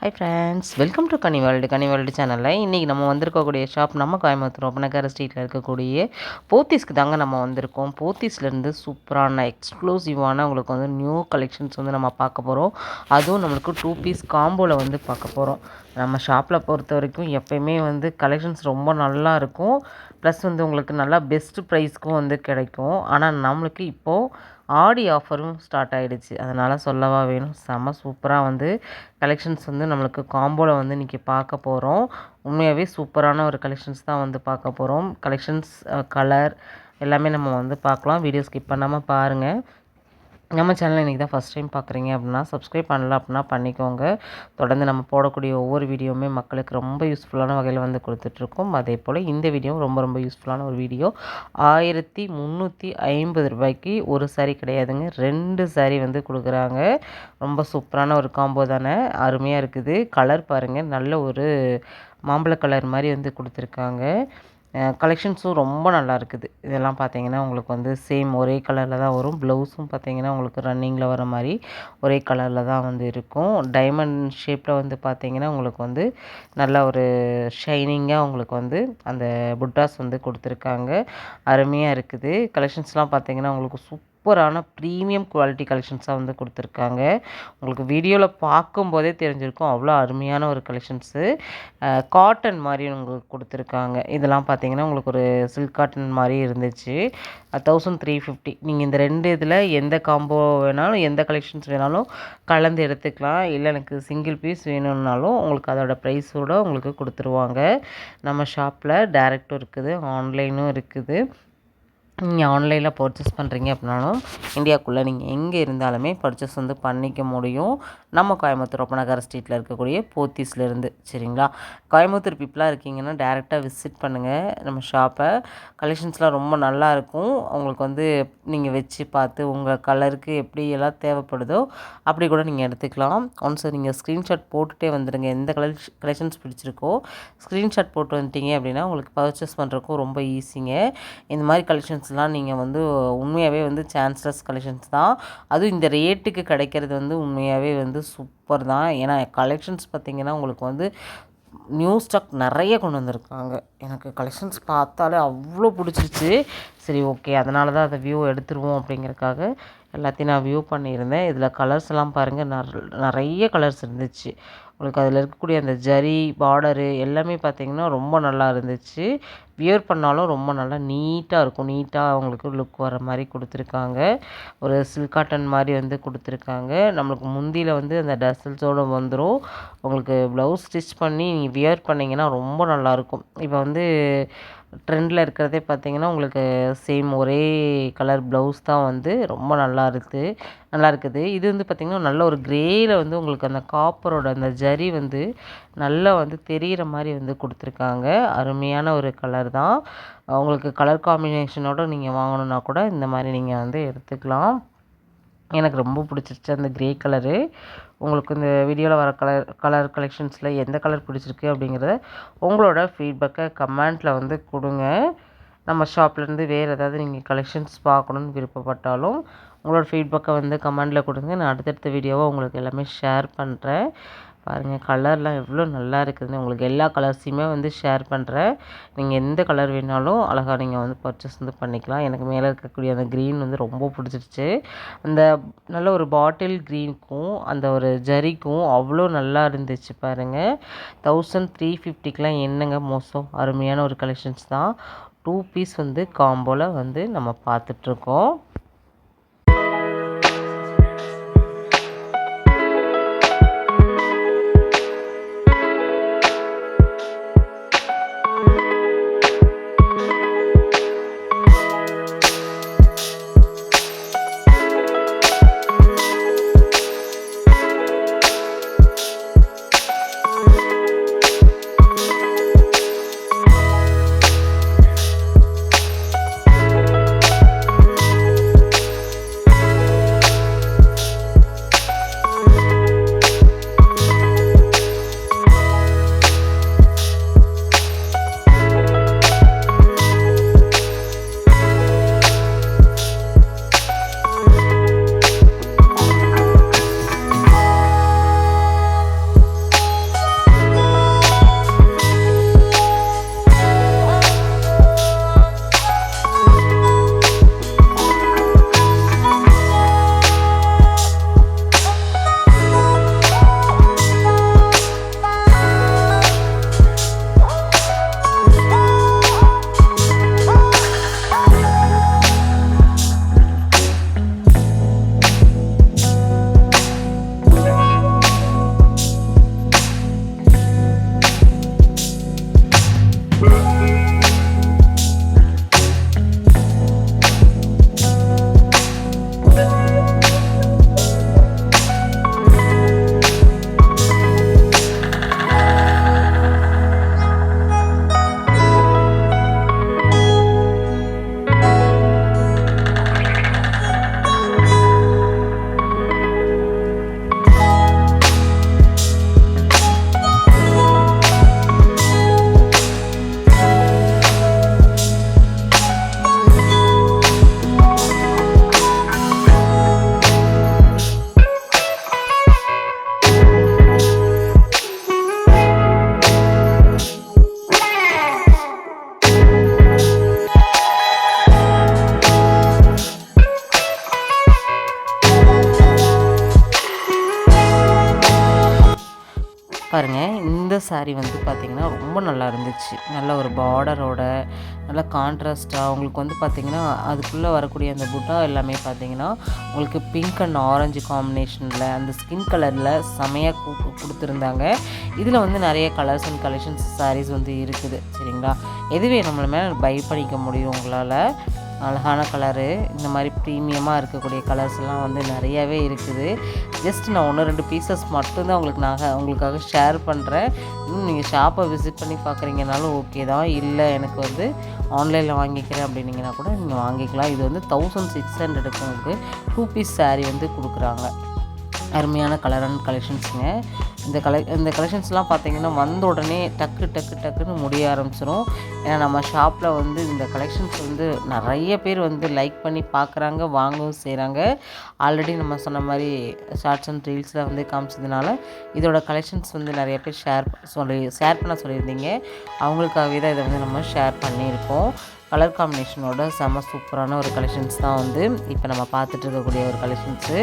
Hi friends welcome to Kani world Kani world சேனலில் இன்றைக்கி நம்ம வந்திருக்கக்கூடிய ஷாப் நம்ம கோயம்புத்தூர் ஒப்பனக்கார ஸ்ட்ரீட்டில் இருக்கக்கூடிய போத்தீஸ்க்கு தாங்க நம்ம வந்திருக்கோம். போத்தீஸ்லேருந்து சூப்பரான எக்ஸ்க்ளூசிவான உங்களுக்கு வந்து நியூ கலெக்ஷன்ஸ் வந்து நம்ம பார்க்க போகிறோம் அதுவும் நம்மளுக்கு டூ பீஸ் காம்போவில் வந்து பார்க்க போகிறோம் நம்ம ஷாப்பில் பொறுத்த வரைக்கும் எப்போயுமே வந்து கலெக்ஷன்ஸ் ரொம்ப நல்லா இருக்கும். ப்ளஸ் வந்து உங்களுக்கு நல்லா பெஸ்ட்டு ப்ரைஸ்க்கும் வந்து கிடைக்கும். ஆனால் நம்மளுக்கு இப்போது ஆடி ஆஃபரும் ஸ்டார்ட் ஆகிடுச்சு அதனால் சொல்லவா வேணும். செம்ம சூப்பராக வந்து கலெக்ஷன்ஸ் வந்து நம்மளுக்கு காம்போவில் வந்து இன்றைக்கி பார்க்க போகிறோம் உண்மையாகவே சூப்பரான ஒரு கலெக்ஷன்ஸ் தான் வந்து பார்க்க போகிறோம் கலெக்ஷன்ஸ் கலர் எல்லாமே நம்ம வந்து பார்க்கலாம். வீடியோ ஸ்கிப் பண்ணாமல் பாருங்கள் நம்ம சேனலை இன்றைக்கி தான் ஃபஸ்ட் டைம் பார்க்குறீங்க அப்படின்னா சப்ஸ்கிரைப் பண்ணல அப்படின்னா பண்ணிக்கோங்க. தொடர்ந்து நம்ம போடக்கூடிய ஒவ்வொரு வீடியோவுமே மக்களுக்கு ரொம்ப யூஸ்ஃபுல்லான வகையில் வந்து கொடுத்துட்ருக்கோம். அதே போல் இந்த வீடியோவும் ரொம்ப ரொம்ப யூஸ்ஃபுல்லான ஒரு வீடியோ ஆயிரத்தி முந்நூற்றி ஐம்பது ரூபாய்க்கு ஒரு சாரீ கிடையாதுங்க. ரெண்டு சாரீ வந்து கொடுக்குறாங்க. ரொம்ப சூப்பரான ஒரு காம்போ தானே. அருமையாக இருக்குது. கலர் பாருங்கள் நல்ல ஒரு மாம்பழ கலர் மாதிரி வந்து கொடுத்துருக்காங்க. கலெக்ஷன்ஸும் ரொம்ப நல்லா இருக்குது. இதெல்லாம் பார்த்தீங்கன்னா உங்களுக்கு வந்து சேம் ஒரே கலரில் தான் வரும். ப்ளவுஸும் பார்த்தீங்கன்னா உங்களுக்கு ரன்னிங்கில் வர மாதிரி ஒரே கலரில் தான் வந்து இருக்கும். டைமண்ட் ஷேப்பில் வந்து பார்த்தீங்கன்னா உங்களுக்கு வந்து நல்ல ஒரு ஷைனிங்காக உங்களுக்கு வந்து அந்த புட்டாஸ் வந்து கொடுத்துருக்காங்க. அருமையாக இருக்குது. கலெக்ஷன்ஸ்லாம் பார்த்தீங்கன்னா உங்களுக்கு சூப் சூப்பரான ப்ரீமியம் குவாலிட்டி கலெக்ஷன்ஸாக வந்து கொடுத்துருக்காங்க. உங்களுக்கு வீடியோவில் பார்க்கும்போதே தெரிஞ்சிருக்கும் அவ்வளோ அருமையான ஒரு கலெக்ஷன்ஸு காட்டன் மாதிரி உங்களுக்கு கொடுத்துருக்காங்க. இதெல்லாம் பார்த்தீங்கன்னா உங்களுக்கு ஒரு சில்க் காட்டன் மாதிரி இருந்துச்சு. தௌசண்ட் த்ரீ ஃபிஃப்டி நீங்கள் இந்த ரெண்டு இதில் எந்த காம்போ வேணாலும் எந்த கலெக்ஷன்ஸ் வேணாலும் கலந்து எடுத்துக்கலாம். இல்லை எனக்கு சிங்கிள் பீஸ் வேணும்னாலும் உங்களுக்கு அதோடய ப்ரைஸோடு உங்களுக்கு கொடுத்துருவாங்க. நம்ம ஷாப்பில் டேரெக்டும் இருக்குது ஆன்லைனும் இருக்குது. நீங்கள் ஆன்லைனில் பர்ச்சேஸ் பண்ணுறீங்க அப்படின்னாலும் இந்தியாவுக்குள்ளே நீங்கள் எங்கே இருந்தாலுமே பர்ச்சேஸ் வந்து பண்ணிக்க முடியும். நம்ம கோயம்புத்தூர் ஒப்பநகர் ஸ்ட்ரீட்டில் இருக்கக்கூடிய போத்தீஸ்லேருந்து சரிங்களா? கோயம்புத்தூர் பீப்புளாக இருக்கீங்கன்னா டேரெக்டாக விசிட் பண்ணுங்கள் நம்ம ஷாப்பை கலெக்ஷன்ஸ்லாம் ரொம்ப நல்லாயிருக்கும் உங்களுக்கு வந்து நீங்கள் வச்சு பார்த்து உங்கள் கலருக்கு எப்படி எல்லாம் தேவைப்படுதோ அப்படி கூட நீங்கள் எடுத்துக்கலாம். ஒன்ஸ் நீங்கள் ஸ்க்ரீன்ஷாட் போட்டுகிட்டே வந்துடுங்க. எந்த கலர் கலெக்ஷன்ஸ் பிடிச்சிருக்கோ ஸ்க்ரீன்ஷாட் போட்டு வந்துட்டீங்க அப்படின்னா உங்களுக்கு பர்ச்சேஸ் பண்ணுறக்கும் ரொம்ப ஈஸிங்க இந்த மாதிரி கலெக்ஷன்ஸ் கலெக்ஷன்ஸ்லாம் நீங்கள் வந்து உண்மையாகவே வந்து சான்ஸ்லெஸ் கலெக்ஷன்ஸ் தான். அதுவும் இந்த ரேட்டுக்கு கிடைக்கிறது வந்து உண்மையாகவே வந்து சூப்பர் தான். ஏன்னா கலெக்ஷன்ஸ் பார்த்திங்கன்னா உங்களுக்கு வந்து நியூ ஸ்டாக் நிறைய கொண்டு வந்திருக்காங்க. எனக்கு கலெக்ஷன்ஸ் பார்த்தாலே அவ்வளோ பிடிச்சிருச்சு. சரி ஓகே அதனால தான் அதை வியூ எடுத்துருவோம் அப்படிங்கிறக்காக எல்லாத்தையும் நான் வியூ பண்ணியிருந்தேன். இதில் கலர்ஸ் எல்லாம் பாருங்கள் நிறைய கலர்ஸ் இருந்துச்சு. உங்களுக்கு அதில் இருக்கக்கூடிய அந்த ஜரி பார்டரு எல்லாமே பார்த்திங்கன்னா ரொம்ப நல்லா இருந்துச்சு. வியர் பண்ணாலும் ரொம்ப நல்லா நீட்டாக இருக்கும். நீட்டாக அவங்களுக்கு லுக் வர மாதிரி கொடுத்துருக்காங்க. ஒரு சில்க் காட்டன் மாதிரி வந்து கொடுத்துருக்காங்க. நம்மளுக்கு முந்தியில் வந்து அந்த டசல்ஸோடு வந்துடும் உங்களுக்கு ப்ளவுஸ் ஸ்டிச் பண்ணி நீங்கள் வியர் பண்ணிங்கன்னா ரொம்ப நல்லாயிருக்கும். இப்போ வந்து ட்ரெண்டில் இருக்கிறதே பார்த்திங்கன்னா உங்களுக்கு சேம் ஒரே கலர் ப்ளவுஸ் தான் வந்து ரொம்ப நல்லா இருக்குது நல்லா இருக்குது. இது வந்து பார்த்திங்கன்னா நல்ல ஒரு க்ரேயில் வந்து உங்களுக்கு அந்த காப்பரோட அந்த ஜரி வந்து நல்லா வந்து தெரிகிற மாதிரி வந்து கொடுத்துருக்காங்க. அருமையான ஒரு கலர் தான். உங்களுக்கு கலர் காம்பினேஷனோடு நீங்கள் வாங்கணுன்னா கூட இந்த மாதிரி நீங்கள் வந்து எடுத்துக்கலாம். எனக்கு ரொம்ப பிடிச்சிருச்சு அந்த க்ரே கலரு. உங்களுக்கு இந்த வீடியோவில் வர கலர் கலர் கலெக்ஷன்ஸில் எந்த கலர் பிடிச்சிருக்கு அப்படிங்கிறத உங்களோட ஃபீட்பேக்கை கமெண்ட்டில் வந்து கொடுங்க. நம்ம ஷாப்லேருந்து வேறு ஏதாவது நீங்கள் கலெக்ஷன்ஸ் பார்க்கணுன்னு விருப்பப்பட்டாலும் உங்களோட ஃபீட்பேக்கை வந்து கமெண்டில் கொடுங்க. நான் அடுத்தடுத்த வீடியோவை உங்களுக்கு எல்லாமே ஷேர் பண்ணுறேன் பாருங்கள் கலர்லாம் எவ்வளோ நல்லா இருக்குதுன்னு உங்களுக்கு எல்லா கலர்ஸையுமே வந்து ஷேர் பண்ணுறேன் நீங்கள் எந்த கலர் வேணாலும் அழகாக நீங்கள் வந்து பர்ச்சேஸ் வந்து பண்ணிக்கலாம். எனக்கு மேலே இருக்கக்கூடிய அந்த க்ரீன் வந்து ரொம்ப பிடிச்சிருச்சு. அந்த நல்ல ஒரு பாட்டில் க்ரீனுக்கும் அந்த ஒரு ஜரிக்கும் அவ்வளோ நல்லா இருந்துச்சு பாருங்கள் தௌசண்ட் த்ரீ ஃபிஃப்டிக்கெலாம் என்னங்க மோசம்? அருமையான ஒரு கலெக்ஷன்ஸ் தான். டூ பீஸ் வந்து காம்போவில் வந்து நம்ம பார்த்துட்ருக்கோம் பாருங்கள் இந்த சாரீ வந்து பார்த்திங்கன்னா ரொம்ப நல்லா இருந்துச்சு. நல்ல ஒரு பார்டரோட நல்ல கான்ட்ராஸ்ட்டாக உங்களுக்கு வந்து பார்த்திங்கன்னா அதுக்குள்ளே வரக்கூடிய அந்த புட்டா எல்லாமே பார்த்திங்கன்னா உங்களுக்கு பிங்க் அண்ட் ஆரஞ்சு காம்பினேஷனில் அந்த ஸ்கின் கலரில் செமையாக கொடுத்துருந்தாங்க. இதில் வந்து நிறைய கலர்ஸ் அண்ட் கலெக்ஷன்ஸ் சாரீஸ் வந்து இருக்குது சரிங்களா? எதுவே நம்மளுமே பை பண்ணிக்க முடியும் உங்களால். அழகான கலரு இந்த மாதிரி ப்ரீமியமாக இருக்கக்கூடிய கலர்ஸ்லாம் வந்து நிறையாவே இருக்குது. ஜஸ்ட் நான் ஒன்று ரெண்டு பீசஸ் மட்டும்தான் உங்களுக்கு நான் உங்களுக்காக ஷேர் பண்ணுறேன் இன்னும் நீங்கள் ஷாப்பை விசிட் பண்ணி பார்க்குறீங்கனாலும் ஓகே தான். இல்லை எனக்கு வந்து ஆன்லைனில் வாங்கிக்கிறேன் அப்படின்னீங்கன்னா கூட நீங்கள் வாங்கிக்கலாம். இது வந்து தௌசண்ட் சிக்ஸ் ஹண்ட்ரடுக்கு உங்களுக்கு டூ பீஸ் சாரீ வந்து கொடுக்குறாங்க. அருமையான கலர் அண்ட் கலெக்ஷன்ஸுங்க இந்த கலெ இந்த கலெக்ஷன்ஸ்லாம் பார்த்தீங்கன்னா வந்த உடனே டக்கு டக்கு டக்குன்னு முடிய ஆரம்பிச்சிடும் ஏன்னா நம்ம ஷாப்பில் வந்து இந்த கலெக்ஷன்ஸ் வந்து நிறைய பேர் வந்து லைக் பண்ணி பார்க்குறாங்க வாங்கவும் செய்கிறாங்க ஆல்ரெடி நம்ம சொன்ன மாதிரி ஷார்ட்ஸ் அண்ட் ரீல்ஸில் வந்து காமிச்சதுனால இதோட கலெக்ஷன்ஸ் வந்து நிறைய பேர் ஷேர் சொல்லி ஷேர் பண்ண சொல்லியிருந்தீங்க. அவங்களுக்காகவே தான் இதை வந்து நம்ம ஷேர் பண்ணியிருக்கோம். கலர் காம்பினேஷனோட செம சூப்பரான ஒரு கலெக்ஷன்ஸ் தான் வந்து இப்போ நம்ம பார்த்துட்டு இருக்கக்கூடிய ஒரு கலெக்ஷன்ஸு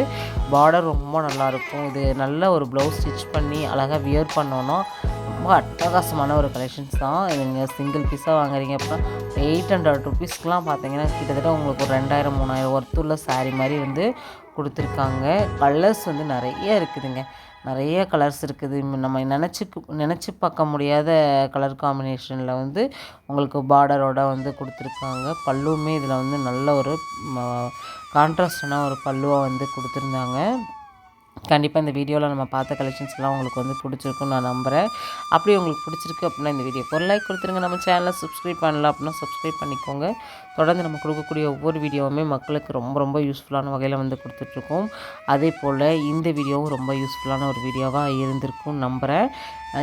பார்டர் ரொம்ப நல்லாயிருக்கும் இது நல்ல ஒரு ப்ளவுஸ் ஸ்டிச் பண்ணி அழகாக வியர் பண்ணோன்னா ரொம்ப அட்டகாசமான ஒரு கலெக்ஷன்ஸ் தான். நீங்கள் சிங்கிள் பீஸாக வாங்குறீங்க அப்படின்னா எயிட் ஹண்ட்ரட் ருபீஸ்க்குலாம் பார்த்தீங்கன்னா கிட்டத்தட்ட உங்களுக்கு ஒரு ரெண்டாயிரம் மூணாயிரம் ஒர்த்துள்ள சாரீ மாதிரி வந்து கொடுத்துருக்காங்க. கலர்ஸ் வந்து நிறைய இருக்குதுங்க. நிறைய கலர்ஸ் இருக்குது. நம்ம நினச்சி நினச்சி பார்க்க முடியாத கலர் காம்பினேஷனில் வந்து உங்களுக்கு பார்டரோட வந்து கொடுத்துருக்காங்க. பல்லுவுமே இதில் வந்து நல்ல ஒரு கான்ட்ராஸ்டான ஒரு பல்லுவாக வந்து கொடுத்துருந்தாங்க. கண்டிப்பாக இந்த வீடியோவில் நம்ம பார்த்த கலெக்ஷன்ஸ்லாம் உங்களுக்கு வந்து பிடிச்சிருக்குன்னு நான் நம்புகிறேன் அப்படி உங்களுக்கு பிடிச்சிருக்கு அப்படின்னா இந்த வீடியோ ஒரு லைக் கொடுத்துருங்க. நம்ம சேனலை சப்ஸ்கிரைப் பண்ணலாம் அப்படின்னா சப்ஸ்கிரைப் பண்ணிக்கோங்க. தொடர்ந்து நம்ம கொடுக்கக்கூடிய ஒவ்வொரு வீடியோவுமே மக்களுக்கு ரொம்ப ரொம்ப யூஸ்ஃபுல்லான வகையில் வந்து கொடுத்துட்ருக்கோம். அதே போல் இந்த வீடியோவும் ரொம்ப யூஸ்ஃபுல்லான ஒரு வீடியோவாக இருந்திருக்கும் நம்புகிறேன்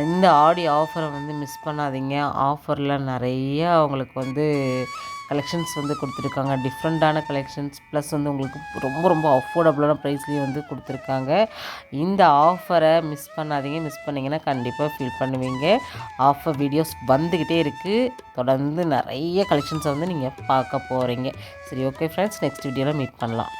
இந்த ஆடி ஆஃபரை வந்து மிஸ் பண்ணாதீங்க. ஆஃபரில் நிறைய அவங்களுக்கு வந்து கலெக்ஷன்ஸ் வந்து கொடுத்துருக்காங்க. டிஃப்ரெண்ட்டான கலெக்ஷன்ஸ் ப்ளஸ் வந்து உங்களுக்கு ரொம்ப ரொம்ப அஃபோர்டபுளான ப்ரைஸ்லேயும் வந்து கொடுத்துருக்காங்க. இந்த ஆஃபரை மிஸ் பண்ணாதீங்க. மிஸ் பண்ணிங்கன்னா கண்டிப்பாக ஃபீல் பண்ணுவீங்க. ஆஃபர் வீடியோஸ் வந்துக்கிட்டே இருக்குது தொடர்ந்து நிறைய கலெக்ஷன்ஸை வந்து நீங்கள் பார்க்க போகிறீங்க சரி ஓகே ஃப்ரெண்ட்ஸ் நெக்ஸ்ட் வீடியோவில் மீட் பண்ணலாம்.